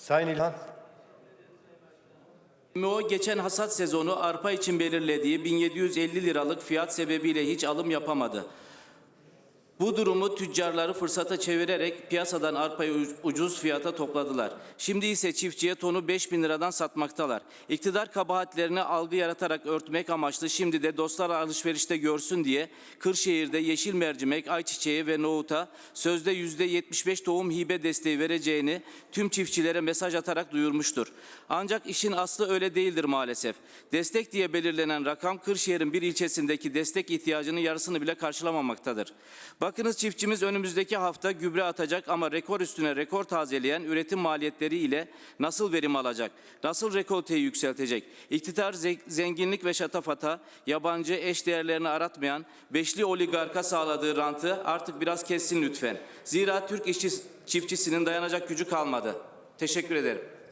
Sayın İlhan. MO geçen hasat sezonu arpa için belirlediği 1750 liralık fiyat sebebiyle hiç alım yapamadı. Bu durumu tüccarları fırsata çevirerek piyasadan arpayı ucuz fiyata topladılar. Şimdi ise çiftçiye tonu 5000 liradan satmaktalar. İktidar kabahatlerini algı yaratarak örtmek amaçlı şimdi de dostlar alışverişte görsün diye Kırşehir'de yeşil mercimek, ayçiçeği ve nohuta sözde %75 tohum hibe desteği vereceğini tüm çiftçilere mesaj atarak duyurmuştur. Ancak işin aslı öyle değildir maalesef. Destek diye belirlenen rakam Kırşehir'in bir ilçesindeki destek ihtiyacının yarısını bile karşılamamaktadır. Bakınız çiftçimiz önümüzdeki hafta gübre atacak ama rekor üstüne rekor tazeleyen üretim maliyetleri ile nasıl verim alacak? Nasıl rekolteyi yükseltecek? İktidar ze- zenginlik ve şatafata, yabancı eş değerlerini aratmayan beşli oligarka sağladığı rantı artık biraz kessin lütfen. Zira Türk işçi çiftçisinin dayanacak gücü kalmadı. Teşekkür ederim.